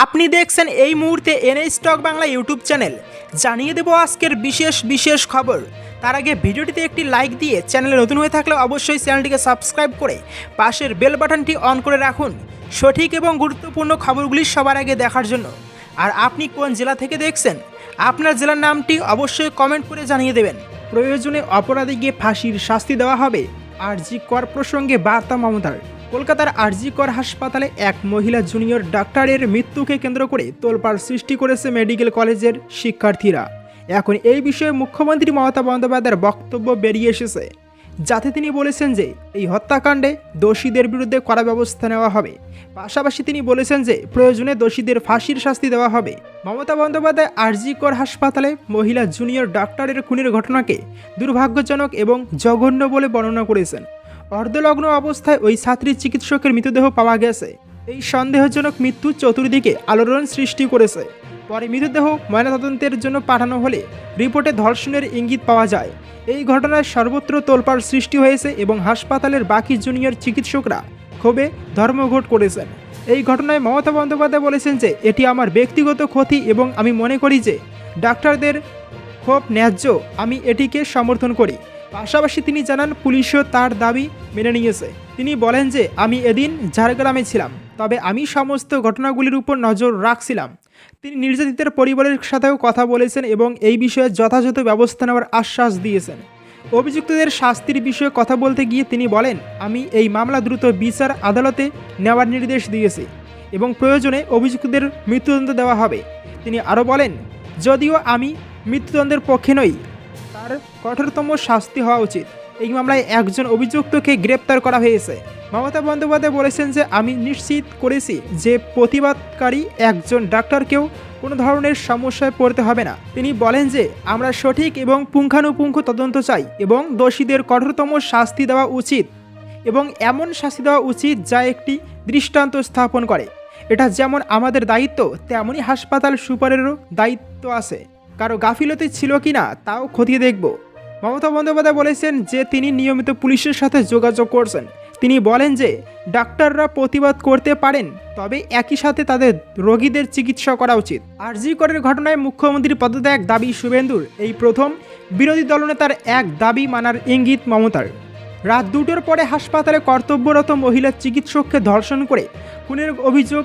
আপনি দেখছেন এই মুহূর্তে NA stock Bangla YouTube channel. জানিয়ে দেব আজকের বিশেষ বিশেষ খবর। তার আগে ভিডিওটিতে একটি লাইক দিয়ে চ্যানেলে নতুন হয়ে থাকলে অবশ্যই চ্যানেলটিকে সাবস্ক্রাইব করে পাশের বেল বাটনটি অন করে রাখুন। সঠিক এবং গুরুত্বপূর্ণ খবরগুলি সবার আগে দেখার জন্য। আর আপনি কোন জেলা থেকে দেখছেন? আপনার জেলার নামটি অবশ্যই কমেন্ট করে জানিয়ে দেবেন। প্রয়োজনে অপরাধী গিয়ে ফাঁসির শাস্তি দেওয়া হবে। আর জি কর প্রসঙ্গে বার্তা মমতার। কলকাতার আরজি কর হাসপাতালে এক মহিলা জুনিয়র ডাক্তারের মৃত্যুকে কেন্দ্র করে তোলপাড় সৃষ্টি করেছে মেডিকেল কলেজের শিক্ষার্থীরা। এখন এই বিষয়ে মুখ্যমন্ত্রী মমতা বন্দ্যোপাধ্যায়ের বক্তব্য বেরিয়ে এসেছে। যাতে তিনি বলেছেন যে, এই হত্যাকাণ্ডে দোষীদের বিরুদ্ধে কড়া ব্যবস্থা নেওয়া হবে। পাশাপাশি তিনি বলেছেন যে, প্রয়োজনে দোষীদের ফাঁসির শাস্তি দেওয়া হবে। মমতা বন্দ্যোপাধ্যায় আরজি কর হাসপাতালে মহিলা জুনিয়র ডাক্তারের খুনের ঘটনাকে দুর্ভাগ্যজনক এবং জঘন্য বলে বর্ণনা করেছেন। অর্ধলগ্ন অবস্থায় ওই ছাত্রী চিকিৎসকের মৃতদেহ পাওয়া গেছে। এই সন্দেহজনক মৃত্যু চতুর্দিকে আলোড়ন সৃষ্টি করেছে। পরে মৃতদেহ ময়নাতদন্তের জন্য পাঠানো হলে রিপোর্টে ধর্ষণের ইঙ্গিত পাওয়া যায়। এই ঘটনায় সর্বত্র তোলপাড় সৃষ্টি হয়েছে এবং হাসপাতালের বাকি জুনিয়র চিকিৎসকরা ক্ষোভে ধর্মঘট করেছেন। এই ঘটনায় মমতা বন্দ্যোপাধ্যায় বলেছেন যে, এটি আমার ব্যক্তিগত ক্ষতি এবং আমি মনে করি যে, ডাক্তারদের ক্ষোভ ন্যায্য। আমি এটিকে সমর্থন করি। পাশাপাশি তিনি জানান, পুলিশও তার দাবি মেনে নিয়েছে। তিনি বলেন যে, আমি এদিন ঝাড়গ্রামে ছিলাম, তবে আমি সমস্ত ঘটনাগুলির উপর নজর রাখছিলাম। তিনি নির্যাতিতের পরিবারের সাথেও কথা বলেছেন এবং এই বিষয়ে যথাযথ ব্যবস্থা নেওয়ার আশ্বাস দিয়েছেন। অভিযুক্তদের শাস্তির বিষয়ে কথা বলতে গিয়ে তিনি বলেন, আমি এই মামলা দ্রুত বিচার আদালতে নেওয়ার নির্দেশ দিয়েছি এবং প্রয়োজনে অভিযুক্তদের মৃত্যুদণ্ড দেওয়া হবে। তিনি আরও বলেন, যদিও আমি মৃত্যুদণ্ডের পক্ষে নই তার কঠোরতম শাস্তি হওয়া উচিত। এই মামলায় একজন অভিযুক্তকে গ্রেপ্তার করা হয়েছে। মমতা বন্দ্যোপাধ্যায় বলেছেন যে, আমি নিশ্চিত করেছি যে প্রতিবাদকারী একজন ডাক্তারকেও কোনো ধরনের সমস্যায় পড়তে হবে না। তিনি বলেন যে, আমরা সঠিক এবং পুঙ্খানুপুঙ্খ তদন্ত চাই এবং দোষীদের কঠোরতম শাস্তি দেওয়া উচিত এবং এমন শাস্তি দেওয়া উচিত যা একটি দৃষ্টান্ত স্থাপন করে। এটা যেমন আমাদের দায়িত্ব তেমনই হাসপাতাল সুপারেরও দায়িত্ব আছে। কারও গাফিলতি ছিল কি না, তাও খতিয়ে দেখব। মমতা বন্দ্যোপাধ্যায় বলেছেন যে, তিনি নিয়মিত পুলিশের সাথে যোগাযোগ করছেন। তিনি বলেন যে, ডাক্তাররা প্রতিবাদ করতে পারেন, তবে একই সাথে তাদের রোগীদের চিকিৎসা করা উচিত। আরজি করের ঘটনায় মুখ্যমন্ত্রী পদত্যাগ দাবি শুভেন্দুর। এই প্রথম বিরোধী দলনেতার এক দাবি মানার ইঙ্গিত মমতার। রাত দুটোর পরে হাসপাতালে কর্তব্যরত মহিলা চিকিৎসককে ধর্ষণ করে, খুনের অভিযোগ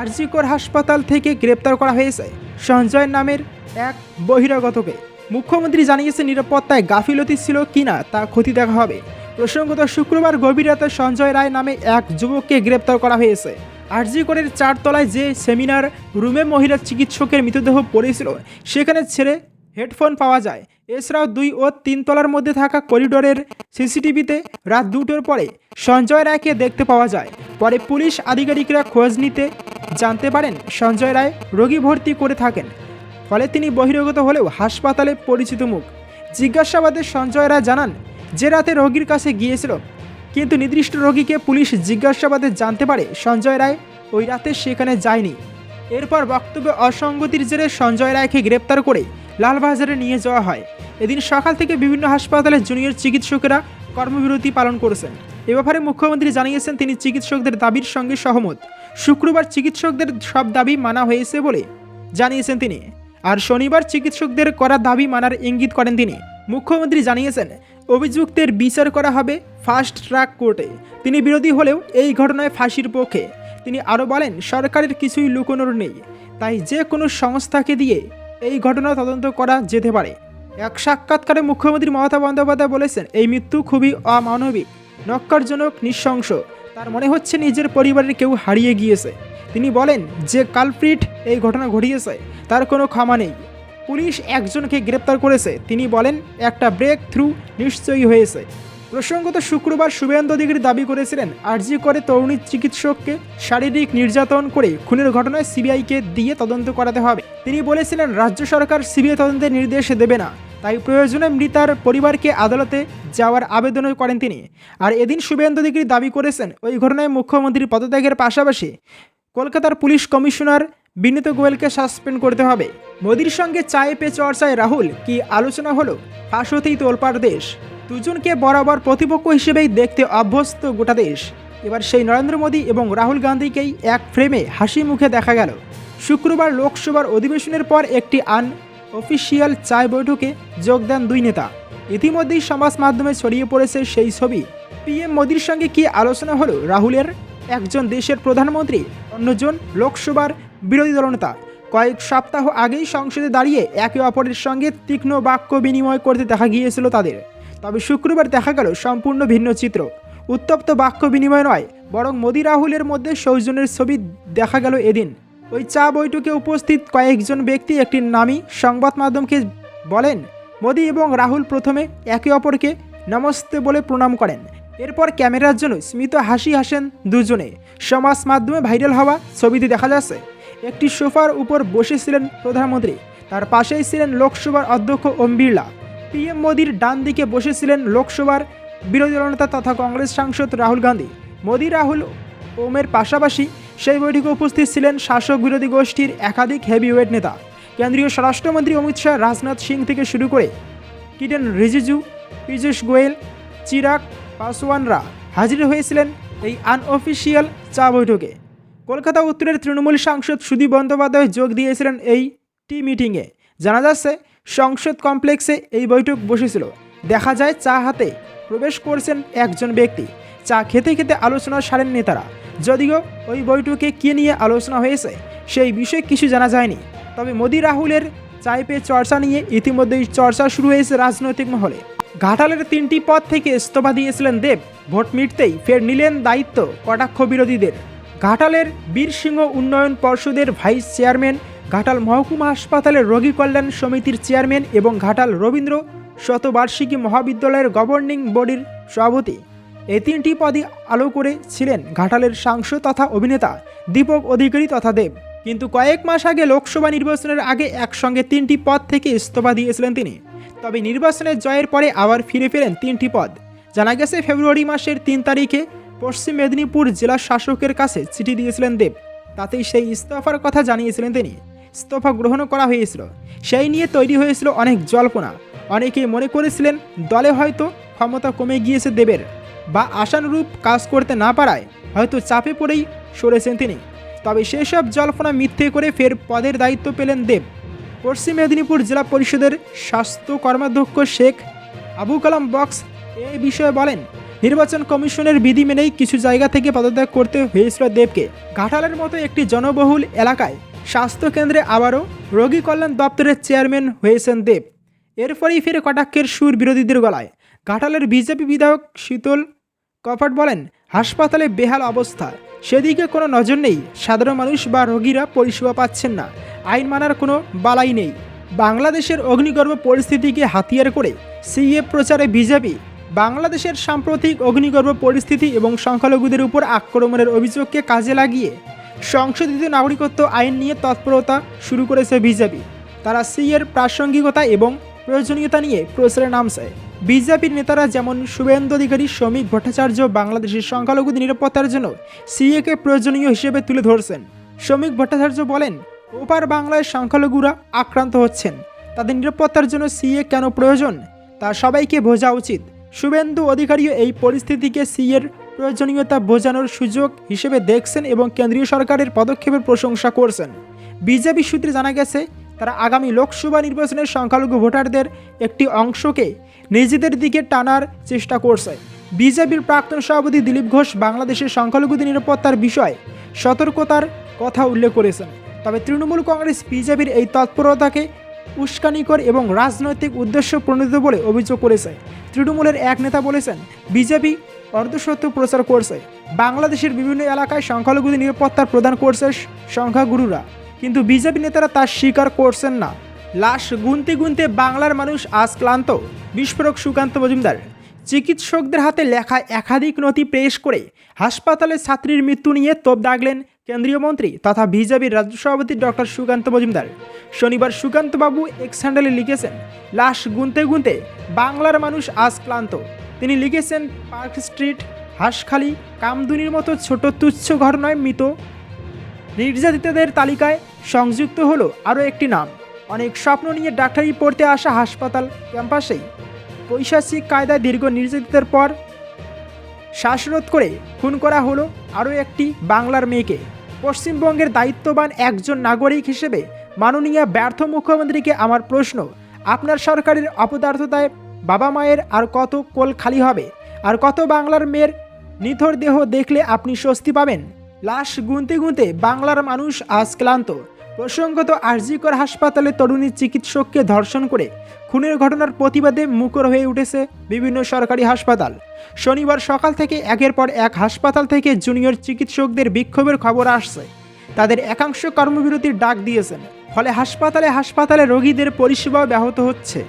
আরজিকর হাসপাতাল থেকে গ্রেপ্তার করা হয়েছে। সঞ্জয় নামের এক বহিরাগতকে। মুখ্যমন্ত্রী জানিয়েছে নিরাপত্তায় গাফিলতি ছিল কিনা তা ক্ষতি দেখা হবে। প্রসঙ্গত, শুক্রবার গভীর রাতে সঞ্জয় রায় নামে এক যুবককে গ্রেপ্তার করা হয়েছে। আরজিকরের চারতলায় যে সেমিনার রুমে মহিলা চিকিৎসকের মৃতদেহ পড়েছিল, সেখানে ছেড়ে হেডফোন পাওয়া যায়। এছাড়াও দুই ও তিন তলার মধ্যে থাকা করিডোরের সিসিটিভিতে রাত দুটোর পরে সঞ্জয় রায়কে দেখতে পাওয়া যায়। পরে পুলিশ আধিকারিকরা খোঁজ নিতে জানতে পারেন, সঞ্জয় রায় রোগী ভর্তি করে থাকেন। ফলে তিনি বহিরগত হলেও হাসপাতালে পরিচিত মুখ। জিজ্ঞাসাবাদে সঞ্জয় রায় জানান, যে রাতে রোগীর কাছে গিয়েছিল, কিন্তু নির্দিষ্ট রোগীকে পুলিশ জিজ্ঞাসাবাদে জানতে পারে সঞ্জয় রায়, ওই রাতে সেখানে যায়নি। এরপর বক্তব্যে অসঙ্গতির জেরে সঞ্জয় রায়কে গ্রেপ্তার করে লালবাজারে নিয়ে যাওয়া হয়। এদিন সকাল থেকে বিভিন্ন হাসপাতালে জুনিয়র চিকিৎসকেরা কর্মবিরতি পালন করেছেন। এ ব্যাপারে মুখ্যমন্ত্রী জানিয়েছেন, তিনি চিকিৎসকদের দাবির সঙ্গে সহমত। শুক্রবার চিকিৎসকদের সব দাবি মানা হয়েছে বলে জানিয়েছেন তিনি। আর শনিবার চিকিৎসকদের করা দাবি মানার ইঙ্গিত করেন তিনি। মুখ্যমন্ত্রী জানিয়েছেন, অভিযুক্তের বিচার করা হবে ফাস্ট ট্র্যাক কোর্টে। তিনি বিরোধী হলেও এই ঘটনায় ফাঁসির পক্ষে। তিনি আরও বলেন, সরকারের কিছুই লুকোনোর নেই। তাই যে কোনো সংস্থাকে দিয়ে এই ঘটনা তদন্ত করা যেতে পারে। এক সাক্ষাৎকারে মুখ্যমন্ত্রী মমতা বন্দ্যোপাধ্যায় বলেছেন, এই মৃত্যু খুবই অমানবিক, নক্কারজনক, নৃশংস। তার মনে হচ্ছে নিজের পরিবারের কেউ হারিয়ে গিয়েছে। তিনি বলেন, যে কালপ্রিট এই ঘটনা ঘটিয়েছে, তার কোনো ক্ষমা নেই। পুলিশ একজনকে গ্রেপ্তার করেছে। তিনি বলেন, একটা ব্রেক থ্রু নিশ্চয়ই হয়েছে। প্রসঙ্গত শুক্রবার শুভেন্দু অধিকারী দাবি করেছিলেন, আরজি করে তরুণী চিকিৎসককে শারীরিক নির্যাতন করে খুনের ঘটনায় সিবিআইকে দিয়ে তদন্ত করাতে হবে। তিনি বলেছিলেন, রাজ্য সরকার সিবিআই তদন্তের নির্দেশ দেবে না। তাই প্রয়োজনে মৃতার পরিবারকে আদালতে যাওয়ার আবেদনও করেন তিনি। আর এদিন শুভেন্দু অধিকারী দাবি করেছেন, ওই ঘটনায় মুখ্যমন্ত্রীর পদত্যাগের পাশাপাশি কলকাতার পুলিশ কমিশনার বিনীত গোয়েলকে সাসপেন্ড করতে হবে। মোদির সঙ্গে চায়ে পে চর্চায় রাহুল, কি আলোচনা হলো, ফাঁস হতেই তোলপাড় দেশ। দুজনকে বরাবর প্রতিপক্ষ হিসেবেই দেখতে অভ্যস্ত গোটা দেশ। এবার সেই নরেন্দ্র মোদী এবং রাহুল গান্ধীকেই এক ফ্রেমে হাসি মুখে দেখা গেল। শুক্রবার লোকসভার অধিবেশনের পর একটি আন অফিসিয়াল চায় বৈঠকে যোগ দেন দুই নেতা। ইতিমধ্যেই সমাজ মাধ্যমে ছড়িয়ে পড়েছে সেই ছবি। পিএম মোদির সঙ্গে কি আলোচনা হলো? রাহুলের একজন দেশের প্রধানমন্ত্রী, অন্যজন লোকসভার বিরোধী দলনেতা কয়েক সপ্তাহ আগেই সংসদে দাঁড়িয়ে একে অপরের সঙ্গে তীক্ষ্ণ বাক্য বিনিময় করতে দেখা গিয়েছিল তাদের। তবে শুক্রবার দেখা গেল সম্পূর্ণ ভিন্ন চিত্র। উত্তপ্ত বাক্য বিনিময় নয়, বরং মোদি রাহুলের মধ্যে সৌজন্যের ছবি দেখা গেল এদিন। ওই চা বৈঠকে উপস্থিত কয়েকজন ব্যক্তি একটি নামী সংবাদ মাধ্যমকে বলেন, মোদি এবং রাহুল প্রথমে একে অপরকে নমস্তে বলে প্রণাম করেন। এরপর ক্যামেরার জন্য স্মিত হাসি হাসেন দুজনে। সমাজ মাধ্যমে ভাইরাল হওয়া ছবিতে দেখা যাচ্ছে। একটি সোফার উপর বসেছিলেন প্রধানমন্ত্রী। তার পাশেই ছিলেন লোকসভার অধ্যক্ষ ওম বিড়লা। পিএম মোদির ডান দিকে বসেছিলেন লোকসভার বিরোধী দলনেতা তথা কংগ্রেস সাংসদ রাহুল গান্ধী। মোদি, রাহুল ওমের পাশাপাশি সেই বৈঠকে উপস্থিত ছিলেন শাসক বিরোধী গোষ্ঠীর একাধিক হেভিওয়েট নেতা। কেন্দ্রীয় স্বরাষ্ট্রমন্ত্রী অমিত শাহ, রাজনাথ সিং থেকে শুরু করে কিরেন রিজিজু, পীযূষ গোয়েল, চিরাগ পাসওয়ানরা হাজির হয়েছিলেন এই আনঅফিসিয়াল চা বৈঠকে। কলকাতা উত্তরের তৃণমূল সাংসদ সুদীপ বন্দ্যোপাধ্যায় যোগ দিয়েছিলেন এই টি মিটিংয়ে। জানা যাচ্ছে সংসদ কমপ্লেক্সে এই বৈঠক বসেছিল। দেখা যায়, চা হাতে প্রবেশ করছেন একজন ব্যক্তি। চা খেতে খেতে আলোচনা সারেন নেতারা। যদিও ওই বৈঠকে কে নিয়ে আলোচনা হয়েছে, সেই বিষয়ে কিছু জানা যায়নি। তবে মোদি রাহুলের চায় পে চর্চা নিয়ে ইতিমধ্যেই চর্চা শুরু হয়েছে রাজনৈতিক মহলে। ঘাটালের তিনটি পদ থেকে ইস্তফা দিয়েছিলেন দেব। ভোট মিটতেই ফের নিলেন দায়িত্ব কটাক্ষ বিরোধীদের। ঘাটালের বীরসিংহ উন্নয়ন পর্ষদের ভাইস চেয়ারম্যান ঘাটাল মহকুমা হাসপাতালের রোগী কল্যাণ সমিতির চেয়ারম্যান এবং ঘাটাল রবীন্দ্র শতবার্ষিকী মহাবিদ্যালয়ের গভর্নিং বডির সভাপতি। এই তিনটি পদই আলো করে ছিলেন ঘাটালের সাংসদ তথা অভিনেতা দীপক অধিকারী তথা দেব। কিন্তু কয়েক মাস আগে লোকসভা নির্বাচনের আগে একসঙ্গে তিনটি পদ থেকে ইস্তফা দিয়েছিলেন তিনি। তবে নির্বাচনের জয়ের পরে আবার ফিরে ফেলেন তিনটি পদ। জানা গেছে, ফেব্রুয়ারি মাসের তিন তারিখে পশ্চিম মেদিনীপুর জেলা শাসকের কাছে চিঠি দিয়েছিলেন দেব। তাতেই সেই ইস্তফার কথা জানিয়েছিলেন তিনি। ইস্তফা গ্রহণ করা হয়েছিল। সেই নিয়ে তৈরি হয়েছিল অনেক জল্পনা। অনেকে মনে করেছিলেন, দলে হয়তো ক্ষমতা কমে গিয়েছে দেবের, বা আশানুরূপ কাজ করতে না পারায় হয়তো চাপে পড়েই সরেছেন তিনি। তবে সেসব জল্পনা মিথ্যে করে ফের পদের দায়িত্ব পেলেন দেব। পশ্চিম মেদিনীপুর জেলা পরিষদের স্বাস্থ্য কর্মাধ্যক্ষ শেখ আবু কালাম বক্স এই বিষয়ে বলেন, নির্বাচন কমিশনের বিধি মেনেই কিছু জায়গা থেকে পদত্যাগ করতে হয়েছিল দেবকে। ঘাটালের মতো একটি জনবহুল এলাকায় স্বাস্থ্য কেন্দ্রে আবারও রোগী কল্যাণ দপ্তরের চেয়ারম্যান হয়েছেন দেব। এরপরেই ফের কটাক্ষের সুর বিরোধীদের গলায়। ঘাটালের বিজেপি বিধায়ক শীতল কপাট বলেন, হাসপাতালে বেহাল অবস্থা। সেদিকে কোনো নজর নেই। সাধারণ মানুষ বা রোগীরা পরিষেবা পাচ্ছেন না। আইন মানার কোনো বালাই নেই। বাংলাদেশের অগ্নিগর্ভ পরিস্থিতিকে হাতিয়ার করে সিএ প্রচারে বিজেপি। বাংলাদেশের সাম্প্রতিক অগ্নিগর্ভ পরিস্থিতি এবং সংখ্যালঘুদের উপর আক্রমণের অভিযোগকে কাজে লাগিয়ে সংশোধিত নাগরিকত্ব আইন নিয়ে তৎপরতা শুরু করেছে বিজেপি। তারা সিএর প্রাসঙ্গিকতা এবং প্রয়োজনীয়তা নিয়ে প্রচারে নামছে। বিজেপির নেতারা যেমন শুভেন্দু অধিকারী, শ্রমিক ভট্টাচার্য, বাংলাদেশের সংখ্যালঘুদের নিরাপত্তার জন্য সিএকে প্রয়োজনীয় হিসেবে তুলে ধরছেন। শ্রমিক ভট্টাচার্য বলেন, ওপার বাংলায় সংখ্যালঘুরা আক্রান্ত হচ্ছেন। তাদের নিরাপত্তার জন্য সিএ কেন প্রয়োজন? তা সবাইকে বোঝা উচিত। শুভেন্দু অধিকারীও এই পরিস্থিতিকে সিএর প্রয়োজনীয়তা বোঝানোর সুযোগ হিসেবে দেখছেন এবং কেন্দ্রীয় সরকারের পদক্ষেপের প্রশংসা করছেন। বিজেপি সূত্রে জানা গেছে, তারা আগামী লোকসভা নির্বাচনের সংখ্যালঘু ভোটারদের একটি অংশকে নিজেদের দিকে টানার চেষ্টা করছে। বিজেপির প্রাক্তন সভাপতি দিলীপ ঘোষ বাংলাদেশের সংখ্যালঘুদের নিরাপত্তার বিষয়ে সতর্কতার কথা উল্লেখ করেছেন। তবে তৃণমূল কংগ্রেস বিজেপির এই তৎপরতাকে উস্কানিকর এবং রাজনৈতিক উদ্দেশ্য প্রণোদিত বলে অভিযোগ করেছে। তৃণমূলের এক নেতা বলেছেন, বিজেপি অর্ধসত্য প্রচার করছে। বাংলাদেশের বিভিন্ন এলাকায় সংখ্যালঘুদের নিরাপত্তা প্রদান করছে সংখ্যাগুরুরা। কিন্তু বিজেপি নেতারা তা স্বীকার করছেন না। লাশ গুনতে গুনতে বাংলার মানুষ আজ ক্লান্ত। বিস্ফোরক সুকান্ত মজুমদার, চিকিৎসকদের হাতে লেখা একাধিক নথি পেশ করে হাসপাতালে ছাত্রীর মৃত্যু নিয়ে তোপ দাগলেন কেন্দ্রীয় মন্ত্রী তথা বিজেপির রাজ্য সভাপতি ডক্টর সুকান্ত মজুমদার। শনিবার সুকান্তবাবু এক্স হ্যান্ডেলে লিখেছেন, লাশ গুনতে গুনতে বাংলার মানুষ আজ ক্লান্ত। তিনি লিখেছেন, পার্ক স্ট্রিট, হাঁসখালি, কামদুনির মতো ছোট তুচ্ছ ঘটনায় মৃত। নির্যাতিতদের তালিকায় সংযুক্ত হলো আরও একটি নাম। অনেক স্বপ্ন নিয়ে ডাক্তারি পড়তে আসা হাসপাতাল ক্যাম্পাসেই পৈশাচিক কায়দায় দীর্ঘ নির্যাতিতের পর শ্বাসরোধ করে খুন করা হলো আরও একটি বাংলার মেয়েকে। পশ্চিমবঙ্গের দায়িত্ববান একজন নাগরিক হিসেবে মাননীয় ব্যর্থ মুখ্যমন্ত্রীকে আমার প্রশ্ন, আপনার সরকারের অপদার্থতায় বাবা মায়ের আর কত কোল খালি হবে? আর কত বাংলার মেয়ের নিথর দেহ দেখলে আপনি স্বস্তি পাবেন? লাশ গুনতে গুনতে বাংলার মানুষ আজ ক্লান্ত। প্রসঙ্গত আরজিকর হাসপাতালে তরুণী চিকিৎসককে ধর্ষণ করে খুনের ঘটনার প্রতিবাদে মুখর হয়ে উঠেছে বিভিন্ন সরকারি হাসপাতাল। শনিবার সকাল থেকে একের পর এক হাসপাতাল থেকে জুনিয়র চিকিৎসকদের বিক্ষোভের খবর আসছে। তাদের একাংশ কর্মবিরতির ডাক দিয়েছেন। ফলে হাসপাতালে হাসপাতালে রোগীদের পরিষেবা ব্যাহত হচ্ছে।